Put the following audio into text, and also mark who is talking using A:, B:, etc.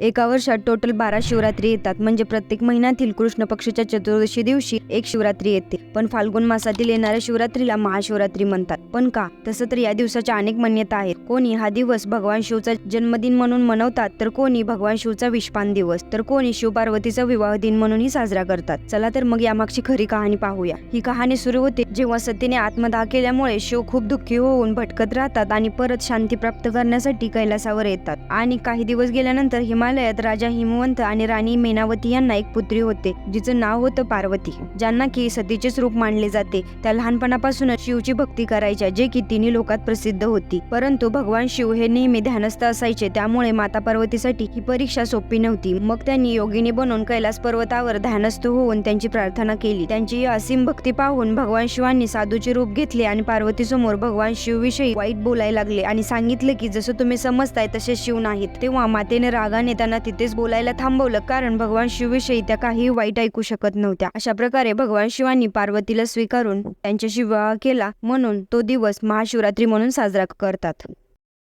A: एका वर्षात टोटल बारा शिवरात्री येतात. म्हणजे प्रत्येक महिन्यातील कृष्ण पक्षाच्या चतुर्दशी दिवशी एक शिवरात्री येते. पण फाल्गुन मासातील येणाऱ्या शिवरात्रीला महाशिवरात्री म्हणतात. पण का? तसं तर या दिवसाच्या अनेक मान्यता आहेत. कोणी हा दिवस भगवान शिवचा जन्मदिन म्हणून मनवतात तर कोणी भगवान शिवचा विषपान दिवस तर कोणी शिव पार्वतीचा विवाह दिन म्हणूनही साजरा करतात. चला तर मग यामागची खरी कहाणी पाहूया. ही कहाणी सुरू होते जेव्हा सतीने आत्मदाह केल्यामुळे शिव खूप दुःखी होऊन भटकत राहतात आणि परत शांती प्राप्त करण्यासाठी कैलासावर येतात. आणि काही दिवस गेल्यानंतर हिमा हिमालयात राजा हिमवंत आणि राणी मेनावती यांना एक पुत्री होते जिचं नाव होतं पार्वती ज्यांना की सतीचेच रूप मानले जाते. त्या लहानपणापासूनच शिवची भक्ती करायच्या जे की तिन्ही लोकात प्रसिद्ध होती. परंतु भगवान शिव हे नेहमी ध्यानस्थ असायचे त्यामुळे माता पार्वतीसाठी ही परीक्षा सोपी नव्हती. मग त्यांनी योगिनी बनून कैलास पर्वतावर ध्यानस्थ होऊन त्यांची प्रार्थना केली. त्यांची असीम भक्ती पाहून भगवान शिवांनी साधूचे रूप घेतले आणि पार्वती समोर भगवान शिवविषयी वाईट बोलायला लागले आणि सांगितले की जसं तुम्ही समजताय तसे शिव नाहीत. तेव्हा मातेने रागाने त्यांना तिथेच बोलायला थांबवलं कारण भगवान शिवविषयी त्या काही वाईट ऐकू शकत नव्हत्या. अशा प्रकारे भगवान शिवांनी पार्वतीला स्वीकारून त्यांच्याशी विवाह केला म्हणून तो दिवस महाशिवरात्री म्हणून साजरा करतात.